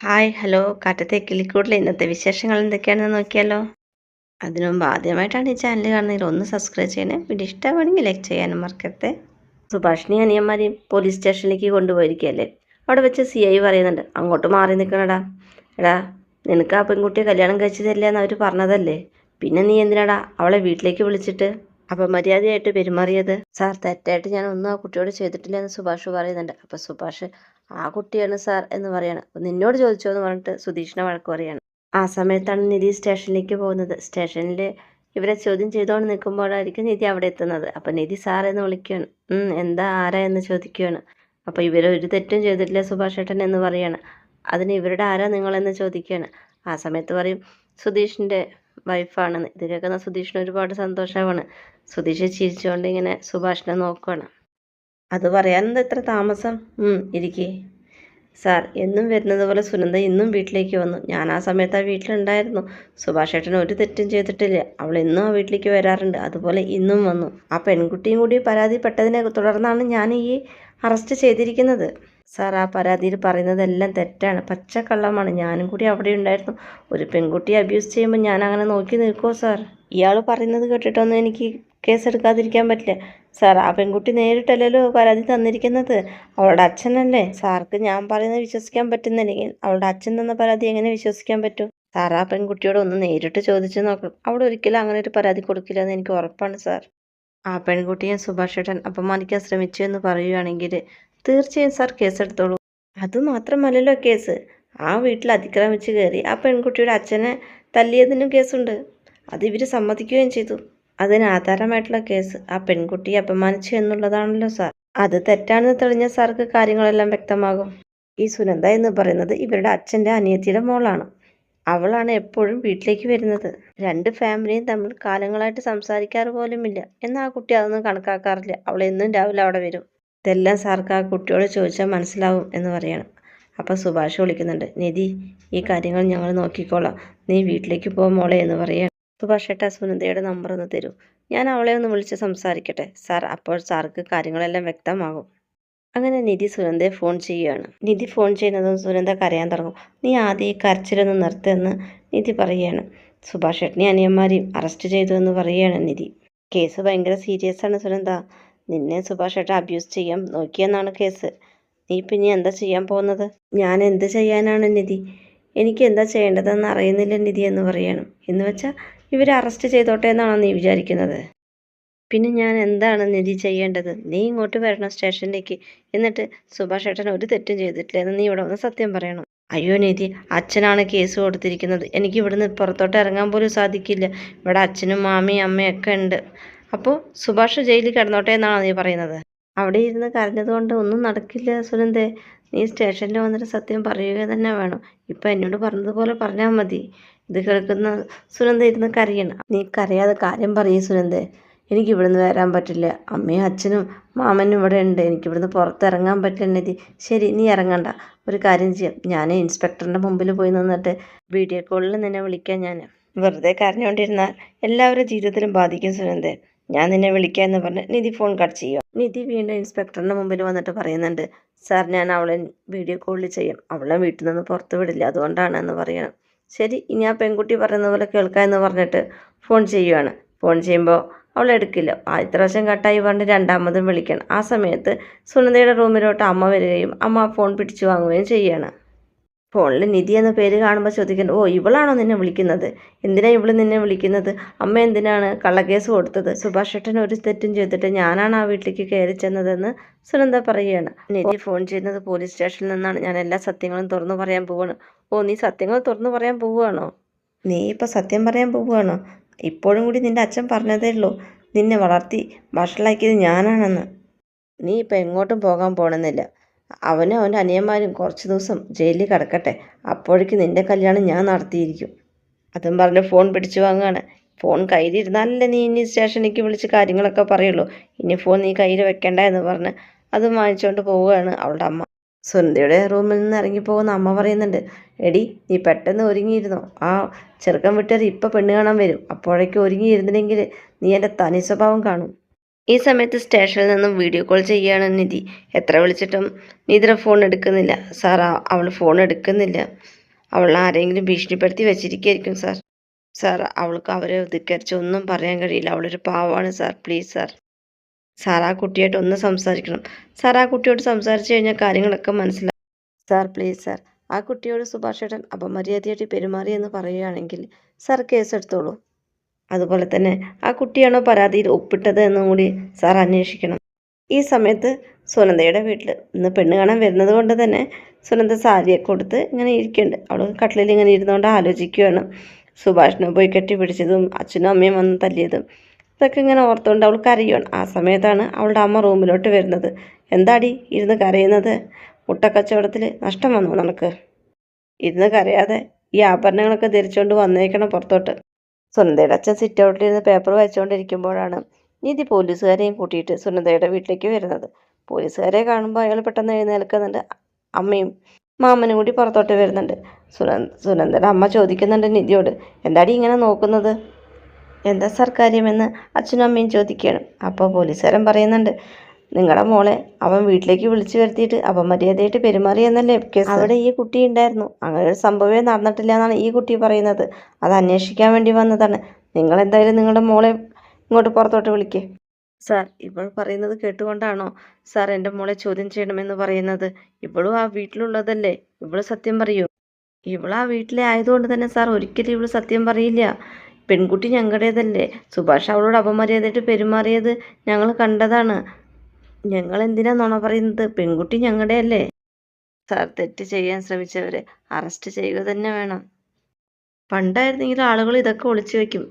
Hi hello കാറ്റത്തെ കിളിക്കൂടിലെ ഇന്നത്തെ വിശേഷങ്ങൾ എന്തൊക്കെയാണെന്ന് നോക്കിയാലോ? അതിനു മുമ്പ് ആദ്യമായിട്ടാണ് ഈ ചാനൽ കാണുന്നതിൽ ഒന്ന് സബ്സ്ക്രൈബ് ചെയ്യണേ. പിന്നെ ഇഷ്ടമാണെങ്കിൽ ലൈക്ക് ചെയ്യാനും മറക്കരുത്. സുഭാഷിണി അനിയന്മാരെയും പോലീസ് സ്റ്റേഷനിലേക്ക് കൊണ്ടുപോയിരിക്കുകയല്ലേ? അവിടെ വെച്ച് സി ഐ പറയുന്നുണ്ട്. അങ്ങോട്ട് മാറി നിൽക്കണടാ. എടാ നിനക്ക് ആ പെൺകുട്ടിയെ കല്യാണം കഴിച്ചതല്ലേ അവർ പറഞ്ഞതല്ലേ? പിന്നെ നീ എന്തിനാടാ അവളെ വീട്ടിലേക്ക് വിളിച്ചിട്ട്? അപ്പം മര്യാദയായിട്ട് പെരുമാറിയത്? സാർ തെറ്റായിട്ട് ഞാൻ ഒന്നും ആ കുട്ടിയോട് ചെയ്തിട്ടില്ല എന്ന് സുഭാഷ് പറയുന്നുണ്ട്. അപ്പം സുഭാഷ് ആ കുട്ടിയാണ് സാർ എന്ന് പറയാണ്. നിന്നോട് ചോദിച്ചോ എന്ന് പറഞ്ഞിട്ട് സുധീഷിനെ വഴക്ക് പറയാണ്. ആ സമയത്താണ് നിധി സ്റ്റേഷനിലേക്ക് പോകുന്നത്. സ്റ്റേഷനിൽ ഇവരെ ചോദ്യം ചെയ്തുകൊണ്ട് നിൽക്കുമ്പോഴായിരിക്കും നിധി അവിടെ എത്തുന്നത്. അപ്പം നിധി സാർ എന്ന് വിളിക്കുകയാണ്. എന്താ ആരാ എന്ന് ചോദിക്കുകയാണ്. അപ്പോൾ ഇവർ ഒരു തെറ്റും ചെയ്തിട്ടില്ല സുഭാഷ് ഏട്ടൻ എന്ന് പറയാണ്. അതിന് ഇവരുടെ ആരാ നിങ്ങളെന്ന് ചോദിക്കുകയാണ്. ആ സമയത്ത് പറയും സുധീഷിന്റെ വൈഫാണെന്ന് ഇത് കേൾക്കുന്ന സുധീഷിന് ഒരുപാട് സന്തോഷമാണ്. സുധീഷ് ചിരിച്ചുകൊണ്ട് ഇങ്ങനെ സുഭാഷിനെ നോക്കുകയാണ് അത് പറയാനെന്താ ഇത്ര താമസം? ഇരിക്കേ. സാർ എന്നും വരുന്നത് പോലെ സുനന്ദ ഇന്നും വീട്ടിലേക്ക് വന്നു. ഞാൻ ആ സമയത്ത് ആ വീട്ടിലുണ്ടായിരുന്നു. സുഭാഷ് ഏട്ടൻ ഒരു തെറ്റും ചെയ്തിട്ടില്ല. അവൾ എന്നും ആ വീട്ടിലേക്ക് വരാറുണ്ട്. അതുപോലെ ഇന്നും വന്നു. ആ പെൺകുട്ടിയും കൂടി പരാതിപ്പെട്ടതിനെ തുടർന്നാണ് ഞാൻ ഈ അറസ്റ്റ് ചെയ്തിരിക്കുന്നത്. സാർ ആ പരാതിയിൽ പറയുന്നതെല്ലാം തെറ്റാണ്. പച്ചക്കള്ളമാണ്. ഞാനും കൂടി അവിടെ ഉണ്ടായിരുന്നു. ഒരു പെൺകുട്ടിയെ അബ്യൂസ് ചെയ്യുമ്പോൾ ഞാൻ അങ്ങനെ നോക്കി നിൽക്കുമോ സാർ? ഇയാൾ പറയുന്നത് കേട്ടിട്ടൊന്നും എനിക്ക് കേസ് എടുക്കാതിരിക്കാൻ പറ്റില്ല. സാർ ആ പെൺകുട്ടി നേരിട്ടല്ലല്ലോ പരാതി തന്നിരിക്കുന്നത്? അവളുടെ അച്ഛനല്ലേ? സാർക്ക് ഞാൻ പറയുന്നത് വിശ്വസിക്കാൻ പറ്റുന്നില്ലെങ്കിൽ അവളുടെ അച്ഛൻ തന്ന പരാതി എങ്ങനെ വിശ്വസിക്കാൻ പറ്റും? സാർ ആ പെൺകുട്ടിയോട് ഒന്ന് നേരിട്ട് ചോദിച്ചു നോക്കണം. അവിടെ ഒരിക്കലും അങ്ങനെ ഒരു പരാതി കൊടുക്കില്ല എന്ന് എനിക്ക് ഉറപ്പാണ് സാർ. ആ പെൺകുട്ടിയെ സുഭാഷ് ഏട്ടൻ അപമാനിക്കാൻ ശ്രമിച്ചു എന്ന് പറയുകയാണെങ്കിൽ തീർച്ചയായും സാർ കേസെടുത്തോളൂ. അതുമാത്രമല്ലല്ലോ കേസ്. ആ വീട്ടിൽ അതിക്രമിച്ച് കയറി ആ പെൺകുട്ടിയുടെ അച്ഛനെ തല്ലിയതിനും കേസുണ്ട്. അത് ഇവർ സമ്മതിക്കുകയും ചെയ്തു. അതിന് ആധാരമായിട്ടുള്ള കേസ്. ആ പെൺകുട്ടിയെ അപമാനിച്ചു എന്നുള്ളതാണല്ലോ സാർ. അത് തെറ്റാണെന്ന് തെളിഞ്ഞ സാർക്ക് കാര്യങ്ങളെല്ലാം വ്യക്തമാകും. ഈ സുനന്ദ എന്ന് പറയുന്നത് ഇവരുടെ അച്ഛന്റെ അനിയത്തിയുടെ മോളാണ്. അവളാണ് എപ്പോഴും വീട്ടിലേക്ക് വരുന്നത്. രണ്ട് ഫാമിലിയും തമ്മിൽ കാലങ്ങളായിട്ട് സംസാരിക്കാറ് പോലുമില്ല. എന്നാൽ ആ കുട്ടി അതൊന്നും കണക്കാക്കാറില്ല. അവൾ എന്നും രാവിലെ അവിടെ വരും. ഇതെല്ലാം സാർക്ക് ആ കുട്ടിയോട് ചോദിച്ചാൽ മനസ്സിലാവും എന്ന് പറയണം. അപ്പോൾ സുഭാഷ് വിളിക്കുന്നുണ്ട്. നിധി ഈ കാര്യങ്ങൾ ഞങ്ങൾ നോക്കിക്കോളാം. നീ വീട്ടിലേക്ക് പോ മോളെ എന്ന് പറയാണ്. ഏട്ടാ സുനന്ദയുടെ നമ്പർ ഒന്ന് തരൂ. ഞാൻ അവളെ ഒന്ന് വിളിച്ച് സംസാരിക്കട്ടെ. സാർ അപ്പോൾ സാർക്ക് കാര്യങ്ങളെല്ലാം വ്യക്തമാകും. അങ്ങനെ നിധി സുനന്ദയെ ഫോൺ ചെയ്യുകയാണ്. നിധി ഫോൺ ചെയ്യുന്നതും സുനന്ദ കരയാൻ തുടങ്ങും. നീ ആദ്യം ഈ കരച്ചിലൊന്ന് നിർത്തുമെന്ന് നിധി പറയുകയാണ്. സുഭാഷ് ഏട്ടനെ അനിയന്മാരെയും അറസ്റ്റ് ചെയ്തു എന്ന് പറയുകയാണ് നിധി. കേസ് ഭയങ്കര സീരിയസ് ആണ് സുനന്ദ. നിന്നെ സുഭാഷ് ഏട്ടൻ അബ്യൂസ് ചെയ്യാൻ നോക്കിയെന്നാണ് കേസ്. നീ പിന്നെ എന്താ ചെയ്യാൻ പോകുന്നത്? ഞാൻ എന്ത് ചെയ്യാനാണ് നിധി? എനിക്ക് എന്താ ചെയ്യേണ്ടതെന്ന് അറിയുന്നില്ല നിധി എന്ന് പറയണം എന്ന് വെച്ചാൽ ഇവരെ അറസ്റ്റ് ചെയ്തോട്ടെ എന്നാണോ നീ വിചാരിക്കുന്നത്? പിന്നെ ഞാൻ എന്താണ് നിധി ചെയ്യേണ്ടത്? നീ ഇങ്ങോട്ട് വരണം സ്റ്റേഷനിലേക്ക്. എന്നിട്ട് സുഭാഷ് ഏട്ടൻ ഒരു തെറ്റും ചെയ്തിട്ടില്ല എന്ന് നീ ഇവിടെ വന്ന് സത്യം പറയണം. അയ്യോ നിധി അച്ഛനാണ് കേസ് കൊടുത്തിരിക്കുന്നത്. എനിക്ക് ഇവിടുന്ന് പുറത്തോട്ട് ഇറങ്ങാൻ പോലും സാധിക്കില്ല. ഇവിടെ അച്ഛനും മാമിയും അമ്മയൊക്കെ ഉണ്ട്. അപ്പോൾ സുഭാഷ് ജയിലിൽ കിടന്നോട്ടെ എന്നാണോ നീ പറയുന്നത്? അവിടെ ഇരുന്ന് കരഞ്ഞതുകൊണ്ട് ഒന്നും നടക്കില്ല സുനന്ദേ. നീ സ്റ്റേഷനിൽ വന്നിട്ട് സത്യം പറയുക തന്നെ വേണം. ഇപ്പം എന്നോട് പറഞ്ഞതുപോലെ പറഞ്ഞാൽ മതി. ഇത് കേൾക്കുന്ന സുനന്ദ ഇരുന്ന് കരയണം. നീ കരയാതെ കാര്യം പറയേ സുനന്ദേ. എനിക്ക് ഇവിടുന്ന് വരാൻ പറ്റില്ല. അമ്മയും അച്ഛനും മാമനും ഇവിടെ ഉണ്ട്. എനിക്ക് ഇവിടുന്ന് പുറത്തിറങ്ങാൻ പറ്റില്ല ശരി നീ ഇറങ്ങണ്ട. ഒരു കാര്യം ചെയ്യാം. ഞാൻ ഇൻസ്പെക്ടറിന്റെ മുമ്പിൽ പോയി നിന്നിട്ട് വീഡിയോ കോളിൽ നിന്നെ വിളിക്കാം ഞാൻ വെറുതെ കരഞ്ഞുകൊണ്ടിരുന്നാൽ എല്ലാവരുടെ ജീവിതത്തിലും ബാധിക്കും സുനന്ദേ. ഞാൻ നിന്നെ വിളിക്കാം എന്ന് പറഞ്ഞ് നിധി ഫോൺ കട്ട് ചെയ്യുക നിധി വീണ്ടും ഇൻസ്പെക്ടറിന്റെ മുമ്പിൽ വന്നിട്ട് പറയുന്നുണ്ട് സാർ ഞാൻ അവളെ വീഡിയോ കോളിൽ ചെയ്യാം. അവളെ വീട്ടിൽ നിന്ന് പുറത്ത് വിടില്ല. അതുകൊണ്ടാണ് എന്ന് പറയണം. ശരി ഇനി ആ പെൺകുട്ടി പറയുന്ന പോലെ കേൾക്കാം എന്ന് പറഞ്ഞിട്ട് ഫോൺ ചെയ്യുവാണ്. ഫോൺ ചെയ്യുമ്പോൾ അവൾ എടുക്കില്ല. ആദ്യത്തെ പ്രാവശ്യം കട്ടായി പറഞ്ഞ് രണ്ടാമതും വിളിക്കണം. ആ സമയത്ത് സുനന്ദയുടെ റൂമിലോട്ട് അമ്മ വരികയും അമ്മ ഫോൺ പിടിച്ചു വാങ്ങുകയും ചെയ്യുകയാണ് ഫോണിൽ നിധി എന്ന പേര് കാണുമ്പോൾ ചോദിക്കുന്നത് ഓ ഇവളാണോ നിന്നെ വിളിക്കുന്നത്? എന്തിനാണ് ഇവൾ നിന്നെ വിളിക്കുന്നത്? അമ്മ എന്തിനാണ് കള്ളക്കേസ് കൊടുത്തത്? സുഭാഷ് ഏട്ടൻ ഒരു തെറ്റും ചെയ്തിട്ട് ഞാനാണ് ആ വീട്ടിലേക്ക് കയറി ചെന്നതെന്ന് സുനന്ദ പറയുകയാണ്. നിധി ഫോൺ ചെയ്യുന്നത് പോലീസ് സ്റ്റേഷനിൽ നിന്നാണ്. ഞാൻ എല്ലാ സത്യങ്ങളും തുറന്നു പറയാൻ പോവാണ്. ഓ നീ സത്യങ്ങൾ തുറന്നു പറയാൻ പോവുകയാണോ? നീ ഇപ്പോൾ സത്യം പറയാൻ പോവുകയാണോ? ഇപ്പോഴും കൂടി നിന്റെ അച്ഛൻ പറഞ്ഞതേ ഉള്ളൂ. നിന്നെ വളർത്തി വഷളാക്കിയത് ഞാനാണെന്ന്. നീ ഇപ്പം എങ്ങോട്ടും പോകാൻ പോണെന്നില്ല. അവനും അവന്റെ അനിയന്മാരും കുറച്ച് ദിവസം ജയിലിൽ കിടക്കട്ടെ. അപ്പോഴേക്ക് നിന്റെ കല്യാണം ഞാൻ നടത്തിയിരിക്കും. അതും പറഞ്ഞ് ഫോൺ പിടിച്ചു വാങ്ങുകയാണ്. ഫോൺ കയ്യിലിരുന്നാലല്ലേ നീ ഇനി സ്റ്റേഷനിലേക്ക് വിളിച്ച് കാര്യങ്ങളൊക്കെ പറയുള്ളൂ. ഇനി ഫോൺ നീ കയ്യിൽ വെക്കണ്ട എന്ന് പറഞ്ഞ് അതും വാങ്ങിച്ചുകൊണ്ട് പോവുകയാണ് അവളുടെ അമ്മ. സുനന്ദയുടെ റൂമിൽ നിന്ന് ഇറങ്ങിപ്പോകുന്ന അമ്മ പറയുന്നുണ്ട് എടി നീ പെട്ടെന്ന് ഒരുങ്ങിയിരുന്നോ? ആ ചെറുക്കം വിട്ടേറി ഇപ്പം പെണ്ണ് കാണാൻ വരും. അപ്പോഴേക്കും ഒരുങ്ങിയിരുന്നില്ലെങ്കിൽ നീ എന്റെ തനി സ്വഭാവം കാണും. ഈ സമയത്ത് സ്റ്റേഷനിൽ നിന്നും വീഡിയോ കോൾ ചെയ്യുകയാണ് നിധി. എത്ര വിളിച്ചിട്ടും നിധിയുടെ ഫോൺ എടുക്കുന്നില്ല. സാർ അവൾ ഫോൺ എടുക്കുന്നില്ല. അവൾ ആരെങ്കിലും ഭീഷണിപ്പെടുത്തി വെച്ചിരിക്കുകയായിരിക്കും സാർ. സാർ അവൾക്ക് അവരെ ധിക്കരിച്ച് ഒന്നും പറയാൻ കഴിയില്ല. അവളൊരു പാവമാണ് സാർ. Please sir. സാർ ആ കുട്ടിയായിട്ട് ഒന്ന് സംസാരിക്കണം. സാർ ആ കുട്ടിയോട് സംസാരിച്ചു കഴിഞ്ഞാൽ കാര്യങ്ങളൊക്കെ മനസ്സിലാവും. Sir please sir. ആ കുട്ടിയോട് സുഭാഷ് ഏട്ടൻ അപമര്യാദയായിട്ട് പെരുമാറിയെന്ന് പറയുകയാണെങ്കിൽ സാർ കേസെടുത്തോളൂ അതുപോലെ തന്നെ ആ കുട്ടിയാണോ പരാതിയിൽ ഒപ്പിട്ടത് എന്നും കൂടി സാർ അന്വേഷിക്കണം. ഈ സമയത്ത് സുനന്ദയുടെ വീട്ടിൽ ഇന്ന് പെണ്ണ് കാണാൻ വരുന്നത് കൊണ്ട് തന്നെ സുനന്ദ സാരിയൊക്കെ കൊടുത്ത് ഇങ്ങനെ ഇരിക്കുന്നുണ്ട് അവൾ കട്ടിലിൽ ഇങ്ങനെ ഇരുന്നുകൊണ്ട് ആലോചിക്കുകയാണ്. സുഭാഷിനെ പോയി കെട്ടിപ്പിടിച്ചതും അച്ഛനും അമ്മയും വന്ന് തല്ലിയതും. ഇതൊക്കെ ഇങ്ങനെ ഓർത്തുകൊണ്ട് അവൾ കരയുകയാണ് ആ സമയത്താണ് അവളുടെ അമ്മ റൂമിലോട്ട് വരുന്നത്. എന്താടി ഇരുന്ന് കരയുന്നത്? മുട്ടക്കച്ചവടത്തിൽ നഷ്ടം വന്നു നിനക്ക്? ഇരുന്ന് കരയാതെ ഈ ആഭരണങ്ങളൊക്കെ ധരിച്ചുകൊണ്ട് വന്നേക്കണം പുറത്തോട്ട്? സുനന്ദയുടെ അച്ഛൻ സിറ്റ് ഔട്ടിലിരുന്ന് പേപ്പർ വായിച്ചുകൊണ്ടിരിക്കുമ്പോഴാണ് നിധി പോലീസുകാരെയും കൂട്ടിയിട്ട് സുനന്ദയുടെ വീട്ടിലേക്ക് വരുന്നത്. പോലീസുകാരെ കാണുമ്പോൾ അയാൾ പെട്ടെന്ന് എഴുന്നേൽക്കുന്നുണ്ട്. അമ്മയും മാമനും കൂടി പുറത്തോട്ട് വരുന്നുണ്ട്. സുനന്ദ സുനന്ദയുടെ അമ്മ ചോദിക്കുന്നുണ്ട് നിധിയോട് എന്താടി ഇങ്ങനെ നോക്കുന്നത്? എന്താ സാർ കാര്യമെന്ന് അച്ഛനും അമ്മയും ചോദിക്കുകയാണ്. അപ്പോൾ പോലീസുകാരൻ പറയുന്നുണ്ട് നിങ്ങളുടെ മോളെ അവൻ വീട്ടിലേക്ക് വിളിച്ചു വരുത്തിയിട്ട് അപമര്യാദയായിട്ട് പെരുമാറിയെന്നല്ലേ കേസ് അവിടെ ഈ കുട്ടി ഉണ്ടായിരുന്നു. അങ്ങനെ ഒരു സംഭവമേ നടന്നിട്ടില്ല എന്നാണ് ഈ കുട്ടി പറയുന്നത്. അത് അന്വേഷിക്കാൻ വേണ്ടി വന്നതാണ്. നിങ്ങൾ എന്തായാലും നിങ്ങളുടെ മോളെ ഇങ്ങോട്ട് പുറത്തോട്ട് വിളിക്കേ. സാർ ഇവൾ പറയുന്നത് കേട്ടുകൊണ്ടാണോ സാർ എന്റെ മോളെ ചോദ്യം ചെയ്യണമെന്ന് പറയുന്നത്? ഇവളും ആ വീട്ടിലുള്ളതല്ലേ? ഇവൾ സത്യം പറയൂ. ഇവൾ ആ വീട്ടിലെ ആയതുകൊണ്ട് തന്നെ സാർ ഒരിക്കലും ഇവൾ സത്യം പറയില്ല. പെൺകുട്ടി ഞങ്ങളുടേതല്ലേ? സുഭാഷ് അവളോട് അപമര്യാദയായിട്ട് പെരുമാറിയത് ഞങ്ങൾ കണ്ടതാണ്. ഞങ്ങൾ എന്തിനാ നുണ പറയുന്നത്? പെൺകുട്ടി ഞങ്ങളുടെ അല്ലേ സാർ തെറ്റ് ചെയ്യാൻ ശ്രമിച്ചവരെ അറസ്റ്റ് ചെയ്യുക തന്നെ വേണം. പണ്ടായിരുന്നെങ്കിൽ ആളുകൾ ഇതൊക്കെ ഒളിച്ചു വെക്കും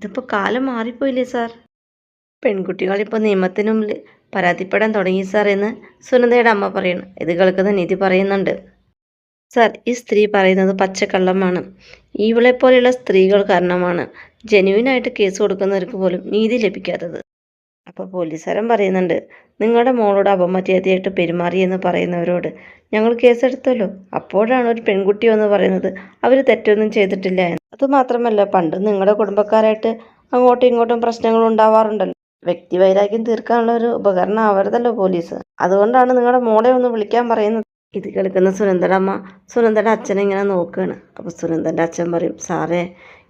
ഇതിപ്പോൾ കാലം മാറിപ്പോയില്ലേ സാർ? പെൺകുട്ടികൾ ഇപ്പൊ മുമ്പിൽ പരാതിപ്പെടാൻ തുടങ്ങി സാർ എന്ന് സുനന്ദയുടെ അമ്മ പറയുന്നു ഇത് കേൾക്കുന്ന നീതി പറയുന്നുണ്ട്. സാർ ഈ സ്ത്രീ പറയുന്നത് പച്ചക്കള്ളമാണ്. ഇവളെ പോലെയുള്ള സ്ത്രീകൾ കാരണമാണ് ജെന്യുവിനായിട്ട് കേസ് കൊടുക്കുന്നവർക്ക് പോലും നീതി ലഭിക്കാത്തത്. അപ്പോൾ പോലീസുകാരൻ പറയുന്നുണ്ട് നിങ്ങളുടെ മോളോട് അപമര്യാദയായിട്ട് പെരുമാറി എന്ന് പറയുന്നവരോട് ഞങ്ങൾ കേസെടുത്തല്ലോ. അപ്പോഴാണ് ഒരു പെൺകുട്ടി എന്ന് പറയുന്നത് അവർ തെറ്റൊന്നും ചെയ്തിട്ടില്ല എന്ന്. അതുമാത്രമല്ല പണ്ട് നിങ്ങളുടെ കുടുംബക്കാരായിട്ട് അങ്ങോട്ടും ഇങ്ങോട്ടും പ്രശ്നങ്ങൾ ഉണ്ടാവാറുണ്ടല്ലോ. വ്യക്തി വൈരാഗ്യം തീർക്കാനുള്ള ഒരു ഉപകരണം ആവരുതല്ലോ പോലീസ്. അതുകൊണ്ടാണ് നിങ്ങളുടെ മോളെ ഒന്ന് വിളിക്കാൻ പറയുന്നത്. ഇത് കേൾക്കുന്ന സുനന്ദയുടെ അമ്മ സുനന്ദയുടെ അച്ഛനെ ഇങ്ങനെ നോക്കുകയാണ് അപ്പോൾ സുനന്ദന്റെ അച്ഛൻ പറയും സാറേ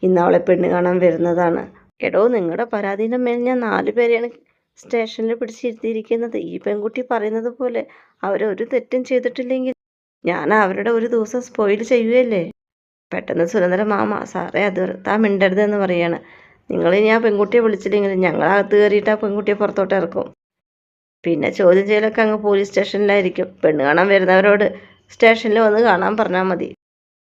ഇന്ന് അവളെ പെണ്ണ് കാണാൻ വരുന്നതാണ്. എടോ നിങ്ങളുടെ പരാതിയുടെ മേൽ ഞാൻ നാല് പേരെയാണ് സ്റ്റേഷനിൽ പിടിച്ചിരുത്തിയിരിക്കുന്നത്. ഈ പെൺകുട്ടി പറയുന്നത് പോലെ അവരൊരു തെറ്റും ചെയ്തിട്ടില്ലെങ്കിൽ ഞാൻ അവരുടെ ഒരു ദിവസം സ്പോയിൽ ചെയ്യുകയല്ലേ? പെട്ടെന്ന് സുരേന്ദ്ര മാമ സാറേ അത് താൻ മിണ്ടരുതെന്ന് പറയാണ്. നിങ്ങൾ ഇനി ആ പെൺകുട്ടിയെ വിളിച്ചില്ലെങ്കിൽ ഞങ്ങളകത്ത് കയറിയിട്ട് ആ പെൺകുട്ടിയെ പുറത്തോട്ട് ഇറക്കും. പിന്നെ ചോദ്യം ചെയ്യലൊക്കെ അങ്ങ് പോലീസ് സ്റ്റേഷനിലായിരിക്കും. പെണ്ണ് കാണാൻ വരുന്നവരോട് സ്റ്റേഷനിൽ വന്ന് കാണാൻ പറഞ്ഞാൽ മതി.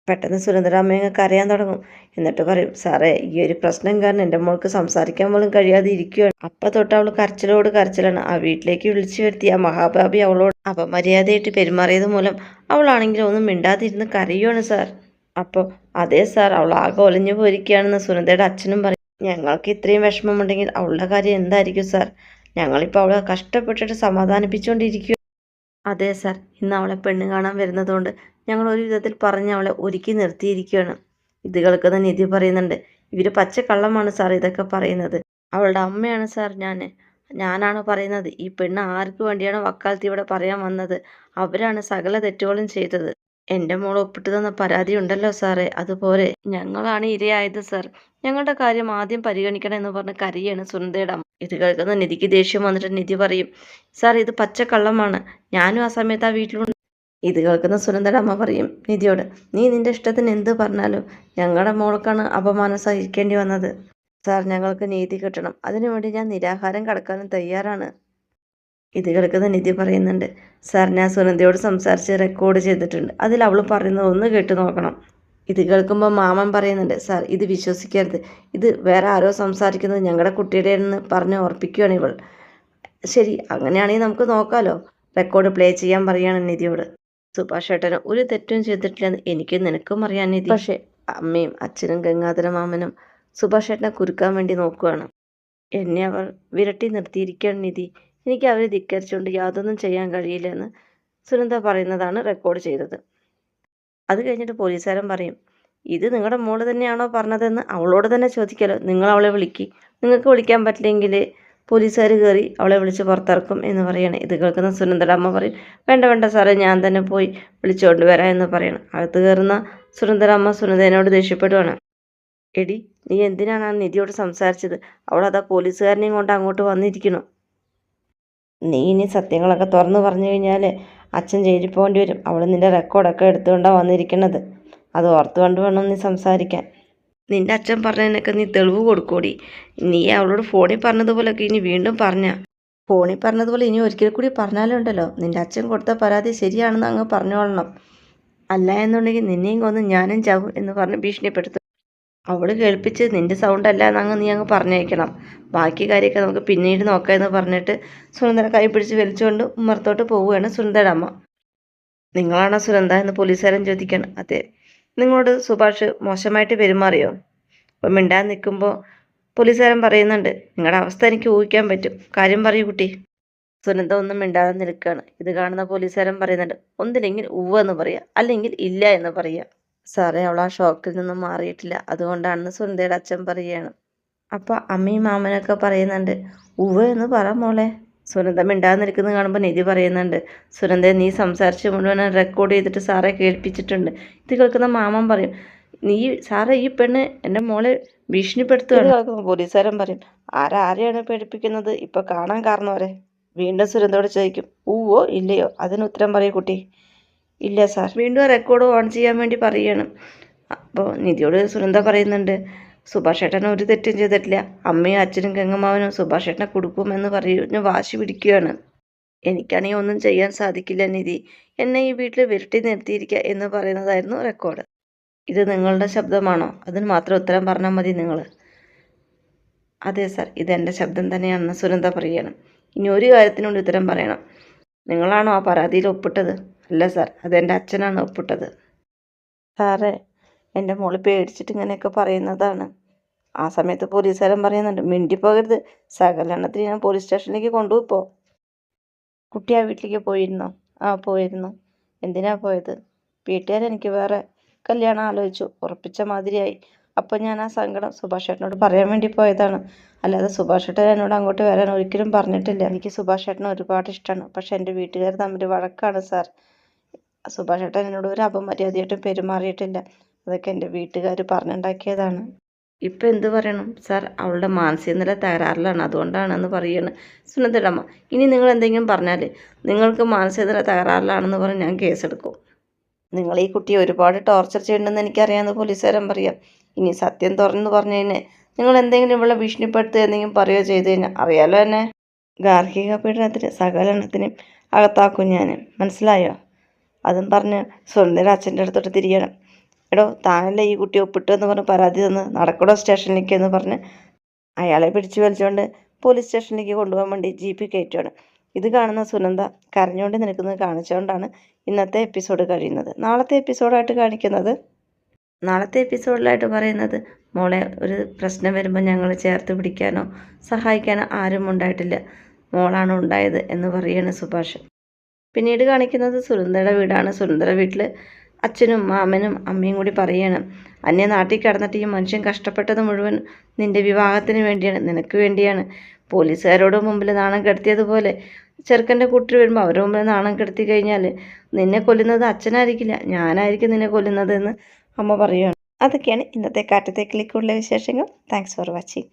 പെട്ടെന്ന് സുരേന്ദ്രാമ്മയങ്ങ് കരയാൻ തുടങ്ങും. എന്നിട്ട് പറയും സാറേ ഈ ഒരു പ്രശ്നം കാരണം എന്റെ മോൾക്ക് സംസാരിക്കാൻ പോലും കഴിയാതെ ഇരിക്കുകയാണ്. അപ്പം തൊട്ട് അവൾ കരച്ചിലോട് കരച്ചിലാണ്. ആ വീട്ടിലേക്ക് വിളിച്ചു വരുത്തി ആ മഹാഭാബി അവളോട് അപമര്യാദയായിട്ട് പെരുമാറിയത് മൂലം അവളാണെങ്കിലും ഒന്നും മിണ്ടാതിരുന്ന് കരയുവാണ് സാർ. അപ്പോൾ അതേ സാർ അവൾ ആകെ ഒലിഞ്ഞു പോയിരിക്കുകയാണെന്ന് സുനന്ദയുടെ അച്ഛനും പറയും. ഞങ്ങൾക്ക് ഇത്രയും വിഷമമുണ്ടെങ്കിൽ അവളുടെ കാര്യം എന്തായിരിക്കും സാർ? ഞങ്ങളിപ്പോൾ അവളെ കഷ്ടപ്പെട്ടിട്ട് സമാധാനിപ്പിച്ചുകൊണ്ടിരിക്കുക അതെ സാർ ഇന്ന് അവളെ പെണ്ണ് കാണാൻ വരുന്നതുകൊണ്ട് ഞങ്ങൾ ഒരു വിധത്തിൽ പറഞ്ഞ് അവളെ ഒരുക്കി നിർത്തിയിരിക്കുകയാണ്. ഇത് കേൾക്കുന്ന നിധി പറയുന്നുണ്ട്. ഇവർ പച്ചക്കള്ളമാണ് സാർ ഇതൊക്കെ പറയുന്നത്. അവളുടെ അമ്മയാണ് സാർ ഞാൻ ഞാനാണ് പറയുന്നത്. ഈ പെണ്ണ് ആർക്ക് വേണ്ടിയാണ് വക്കാലത്ത് ഇവിടെ പറയാൻ വന്നത്? അവരാണ് സകല തെറ്റുകളും ചെയ്തത്. എന്റെ മോൾ ഒപ്പിട്ട് തന്ന പരാതി ഉണ്ടല്ലോ സാറേ. അതുപോലെ ഞങ്ങളാണ് ഇരയായത് സാർ. ഞങ്ങളുടെ കാര്യം ആദ്യം പരിഗണിക്കണം എന്ന് പറഞ്ഞ കരയാണ് സുനന്ദയുടെ അമ്മ. ഇത് കേൾക്കുന്ന നിധിക്ക് ദേഷ്യം വന്നിട്ട് നിധി പറയും സാർ ഇത് പച്ചക്കള്ളമാണ്. ഞാനും ആ സമയത്ത് ആ വീട്ടിലുണ്ട്. ഇത് കേൾക്കുന്ന സുനന്ദയുടെ അമ്മ പറയും നിധിയോട് നീ നിന്റെ ഇഷ്ടത്തിന് എന്ത് പറഞ്ഞാലും ഞങ്ങളുടെ മോൾക്കാണ് അപമാനം സഹിക്കേണ്ടി വന്നത്. സാർ ഞങ്ങൾക്ക് നീതി കിട്ടണം. അതിനുവേണ്ടി ഞാൻ നിരാഹാരം കടക്കാനും തയ്യാറാണ്. ഇത് കേൾക്കുന്ന നിധി പറയുന്നുണ്ട്. സാർ ഞാൻ സുനന്ദയോട് സംസാരിച്ച് റെക്കോർഡ് ചെയ്തിട്ടുണ്ട്. അതിൽ അവൾ പറയുന്നത് ഒന്ന് കേട്ട് നോക്കണം. ഇത് കേൾക്കുമ്പോൾ മാമൻ പറയുന്നുണ്ട് സാർ ഇത് വിശ്വസിക്കരുത്. ഇത് വേറെ ആരോ സംസാരിക്കുന്നത് ഞങ്ങളുടെ കുട്ടിയുടെ എന്ന് പറഞ്ഞ് ഓർപ്പിക്കുകയാണ് ഇവൾ. ശരി അങ്ങനെയാണെങ്കിൽ നമുക്ക് നോക്കാമല്ലോ റെക്കോർഡ് പ്ലേ ചെയ്യാൻ പറയുകയാണ് നിധിയോട്. സുഭാഷ് ഏട്ടന് ഒരു തെറ്റും ചെയ്തിട്ടില്ലെന്ന് എനിക്ക് നിനക്കും അറിയാൻ നിധി. പക്ഷേ അമ്മയും അച്ഛനും ഗംഗാധര മാമനും സുഭാഷ് ഏട്ടനെ കുരുക്കാൻ വേണ്ടി നോക്കുകയാണ് എന്നെ അവർ വിരട്ടി നിർത്തിയിരിക്കുകയാണ് നിധി. എനിക്ക് അവരെ ധിക്കരിച്ചുകൊണ്ട് യാതൊന്നും ചെയ്യാൻ കഴിയില്ലെന്ന് സുനന്ദ പറയുന്നതാണ് റെക്കോർഡ് ചെയ്തത്. അത് കഴിഞ്ഞിട്ട് പോലീസുകാരൻ പറയും ഇത് നിങ്ങളുടെ മോൾ തന്നെയാണോ പറഞ്ഞതെന്ന് അവളോട് തന്നെ ചോദിക്കാലോ നിങ്ങൾ അവളെ വിളിക്കി. നിങ്ങൾക്ക് വിളിക്കാൻ പറ്റില്ലെങ്കിൽ പോലീസുകാർ കയറി അവളെ വിളിച്ച് പുറത്തിറക്കും എന്ന് പറയണം. ഇത് കേൾക്കുന്ന സുനന്ദയുടെ അമ്മ പറയും വേണ്ട വേണ്ട സാറേ ഞാൻ തന്നെ പോയി വിളിച്ചുകൊണ്ട് വരാം എന്ന് പറയണം. അകത്ത് കയറുന്ന സുനന്ദര അമ്മ സുനന്ദനോട് ദേഷ്യപ്പെടുവാണ്. എടി നീ എന്തിനാണ് ആ നിധിയോട് സംസാരിച്ചത്? അവളതാ പോലീസുകാരനെയും കൊണ്ട് അങ്ങോട്ട് വന്നിരിക്കുന്നു. നീ ഇനി സത്യങ്ങളൊക്കെ തുറന്നു പറഞ്ഞു കഴിഞ്ഞാൽ അച്ഛൻ ജയിലിൽ പോകേണ്ടി വരും അവൾ നിന്റെ റെക്കോർഡൊക്കെ എടുത്തുകൊണ്ടാണ് വന്നിരിക്കുന്നത് അത് ഓർത്തുകൊണ്ട് വേണം നീ സംസാരിക്കാൻ. നിന്റെ അച്ഛൻ പറഞ്ഞതിനൊക്കെ നീ തെളിവ് കൊടുക്കൂടി. നീ അവളോട് ഫോണിൽ പറഞ്ഞതുപോലൊക്കെ ഇനി വീണ്ടും പറഞ്ഞ. ഫോണിൽ പറഞ്ഞതുപോലെ ഇനി ഒരിക്കൽ കൂടി പറഞ്ഞാലും ഉണ്ടല്ലോ. നിന്റെ അച്ഛൻ കൊടുത്ത പരാതി ശരിയാണെന്ന് അങ്ങ് പറഞ്ഞോളണം. അല്ല എന്നുണ്ടെങ്കിൽ നിന്നെയും കൊന്ന് ഞാനും ചാവും എന്ന് പറഞ്ഞ് ഭീഷണിപ്പെടുത്തും. അവൾ കേൾപ്പിച്ച് നിന്റെ സൗണ്ട് അല്ല എന്നങ്ങ് നീ അങ്ങ് പറഞ്ഞേക്കണം ബാക്കി കാര്യമൊക്കെ നമുക്ക് പിന്നീട് നോക്കാം എന്ന് പറഞ്ഞിട്ട് സുനന്ദനെ കൈ പിടിച്ച് വലിച്ചുകൊണ്ട് ഉമ്മറത്തോട്ട് പോവുകയാണ് സുനന്ദയുടെ അമ്മ. നിങ്ങളാണോ സുനന്ദ എന്ന് പോലീസുകാരൻ ചോദിക്കുകയാണ്. അതെ. നിങ്ങളോട് സുഭാഷ് മോശമായിട്ട് പെരുമാറിയോ? അപ്പം മിണ്ടാൻ നിൽക്കുമ്പോൾ പോലീസുകാരൻ പറയുന്നുണ്ട് നിങ്ങളുടെ അവസ്ഥ എനിക്ക് ഊഹിക്കാൻ പറ്റും. കാര്യം പറയൂ കുട്ടി. സുനന്ദ ഒന്നും മിണ്ടാതെ നിൽക്കുകയാണ്. ഇത് കാണുന്ന പോലീസുകാരൻ പറയുന്നുണ്ട് ഒന്നില്ലെങ്കിൽ ഉവ്വ് എന്ന് പറയുക അല്ലെങ്കിൽ ഇല്ല എന്ന് പറയുക സാറേ അവൾ ആ ഷോക്കിൽ നിന്നും മാറിയിട്ടില്ല. അതുകൊണ്ടാണെന്ന് സുന്ദയുടെ അച്ഛൻ പറയുകയാണ്. അപ്പോൾ അമ്മയും മാമനൊക്കെ പറയുന്നുണ്ട് ഉവ് എന്ന് പറ മോളെ. സുനന്ദ മിണ്ടാതെ നിൽക്കുന്നത് കാണുമ്പോൾ നിധി പറയുന്നുണ്ട് സുനന്ദ നീ സംസാരിച്ച് മുഴുവൻ റെക്കോർഡ് ചെയ്തിട്ട് സാറെ കേൾപ്പിച്ചിട്ടുണ്ട്. ഇത് കേൾക്കുന്ന മാമൻ പറയും നീ സാറേ ഈ പെണ്ണ് എന്റെ മോളെ ഭീഷണിപ്പെടുത്തുകയാണ് പോലീസുകാരൻ പറയും ആരാരെയാണ് പേടിപ്പിക്കുന്നത്? ഇപ്പോൾ കാണാൻ കാരണവരെ വീണ്ടും സുരന്തോട് ചോദിക്കും ഊവോ ഇല്ലയോ? അതിന് ഉത്തരം പറയൂ കുട്ടി. ഇല്ല സാർ. വീണ്ടും റെക്കോർഡ് ഓൺ ചെയ്യാൻ വേണ്ടി പറയണം. അപ്പോൾ നിധിയോട് സുനന്ദ പറയുന്നുണ്ട് സുഭാഷ് ഏട്ടൻ ഒരു തെറ്റും ചെയ്തിട്ടില്ല. അമ്മയും അച്ഛനും ഗംഗമാവനും സുഭാഷ് ഏട്ടനെ കൊടുക്കുമെന്ന് പറഞ്ഞു വാശി പിടിക്കുകയാണ്. എനിക്കാണെങ്കിൽ ഒന്നും ചെയ്യാൻ സാധിക്കില്ല നിധി. എന്നെ ഈ വീട്ടിൽ വിരട്ടി നിർത്തിയിരിക്കുക എന്ന് പറയുന്നതായിരുന്നു റെക്കോർഡ് ഇത് നിങ്ങളുടെ ശബ്ദമാണോ? അതിന് മാത്രം ഉത്തരം പറഞ്ഞാൽ മതി നിങ്ങൾ അതെ സാർ ഇതെന്റെ ശബ്ദം തന്നെയാണെന്ന് സുനന്ദ പറയുകയാണ്. ഇനി ഒരു കാര്യത്തിനോട് ഉത്തരം പറയണം. നിങ്ങളാണോ ആ പരാതിയിൽ ഒപ്പിട്ടത്? അല്ല സാർ. അതെന്റെ അച്ഛനാണ് ഒപ്പിട്ടത്. സാറേ എന്റെ മോൾ പേടിച്ചിട്ട് ഇങ്ങനെയൊക്കെ പറയുന്നതാണ്. ആ സമയത്ത് പോലീസുകാരൻ പറയുന്നുണ്ട് മിണ്ടിപ്പോകരുത് സകലണത്തിന് ഞാൻ പോലീസ് സ്റ്റേഷനിലേക്ക് കൊണ്ടുപോയിപ്പോ കുട്ടി ആ വീട്ടിലേക്ക് പോയിരുന്നോ. ആ പോയിരുന്നു. എന്തിനാ പോയത്? വീട്ടുകാരെനിക്ക് വേറെ കല്യാണം ആലോചിച്ചു. ഉറപ്പിച്ച മാതിരിയായി. അപ്പോൾ ഞാൻ ആ സങ്കടം സുഭാഷ് ചേട്ടനോട് പറയാൻ വേണ്ടി പോയതാണ്. അല്ലാതെ സുഭാഷ് ചേട്ടൻ എന്നോട് അങ്ങോട്ട് വരാൻ ഒരിക്കലും പറഞ്ഞിട്ടില്ല. എനിക്ക് സുഭാഷ് ചേട്ടനെ ഒരുപാട് ഇഷ്ടമാണ്. പക്ഷെ എന്റെ വീട്ടുകാർ തമ്മിൽ വഴക്കാണ് സാർ. സുഭാഷ് ചേട്ടൻ എന്നോട് ഒരു അപമര്യാദയായിട്ടും പെരുമാറിയിട്ടില്ല. അതൊക്കെ എന്റെ വീട്ടുകാർ പറഞ്ഞുണ്ടാക്കിയതാണ്. ഇപ്പം എന്ത് പറയണം? സാർ അവളുടെ മാനസിക നില തകരാറിലാണ്. അതുകൊണ്ടാണെന്ന് പറയാണ് സുനന്ദമ്മ ഇനി നിങ്ങൾ എന്തെങ്കിലും പറഞ്ഞാൽ നിങ്ങൾക്ക് മാനസിക നില തകരാറിലാണെന്ന് പറഞ്ഞ് ഞാൻ കേസെടുക്കും. നിങ്ങൾ ഈ കുട്ടിയെ ഒരുപാട് ടോർച്ചർ ചെയ്യണമെന്ന് എനിക്കറിയാമെന്ന് പോലീസുകാരൻ പറയാം. ഇനി സത്യം തുറന്നു പറഞ്ഞു കഴിഞ്ഞാൽ നിങ്ങൾ എന്തെങ്കിലും ഇവിടെ ഭീഷണിപ്പെടുത്തുക എന്തെങ്കിലും പറയുകയോ ചെയ്തു കഴിഞ്ഞാൽ അറിയാലോ എന്നെ. ഗാർഹിക പീഡനത്തിന് സകലരണത്തിനും അകത്താക്കും ഞാൻ മനസ്സിലായോ? അതും പറഞ്ഞ് സ്വന്തം അച്ഛന്റെ അടുത്തോട്ട് തിരിയണം എടോ താനല്ലേ ഈ കുട്ടി ഒപ്പിട്ടു എന്ന് പറഞ്ഞ് പരാതി തന്ന് നടക്കടോ സ്റ്റേഷനിലേക്ക് എന്ന് പറഞ്ഞ് അയാളെ പിടിച്ചു വലിച്ചുകൊണ്ട് പോലീസ് സ്റ്റേഷനിലേക്ക് കൊണ്ടുപോകാൻ വേണ്ടി ജീപ്പിൽ കയറ്റുകയാണ് ഇത് കാണുന്ന സുനന്ദ കരഞ്ഞുകൊണ്ട് നിൽക്കുന്നത് കാണിച്ചുകൊണ്ടാണ് ഇന്നത്തെ എപ്പിസോഡ് കഴിയുന്നത്. നാളത്തെ എപ്പിസോഡായിട്ട് കാണിക്കുന്നത്? നാളത്തെ എപ്പിസോഡിലായിട്ട് പറയുന്നത് മോളെ ഒരു പ്രശ്നം വരുമ്പോൾ ഞങ്ങൾ ചേർത്ത് പിടിക്കാനോ സഹായിക്കാനോ ആരും ഉണ്ടായിട്ടില്ല. മോളാണ് ഉണ്ടായത് എന്ന് പറയാണ് സുഭാഷ്. പിന്നീട് കാണിക്കുന്നത് സുരന്ദയുടെ വീടാണ്. സുരന്ദര വീട്ടിൽ അച്ഛനും മാമനും അമ്മയും കൂടി പറയാണ് അന്യ നാട്ടിൽ കിടന്നിട്ട് ഈ മനുഷ്യൻ കഷ്ടപ്പെട്ടത് മുഴുവൻ നിന്റെ വിവാഹത്തിന് വേണ്ടിയാണ് നിനക്ക് വേണ്ടിയാണ്. പോലീസുകാരോട് മുമ്പിൽ നാണം കെടുത്തിയതുപോലെ ചെറുക്കന്റെ കൂട്ടർ വരുമ്പോൾ അവരുടെ മുമ്പിൽ നാണം കെടുത്തി കഴിഞ്ഞാൽ നിന്നെ കൊല്ലുന്നത് അച്ഛനായിരിക്കില്ല ഞാനായിരിക്കും നിന്നെ കൊല്ലുന്നതെന്ന് അമ്മ പറയുകയാണ്. അതൊക്കെയാണ് ഇന്നത്തെ കാറ്റത്തെ ക്ലിക്കുള്ള വിശേഷങ്ങൾ. Thanks for watching